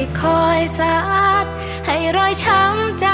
ที่คอยสาดให้รอยช้ำใจ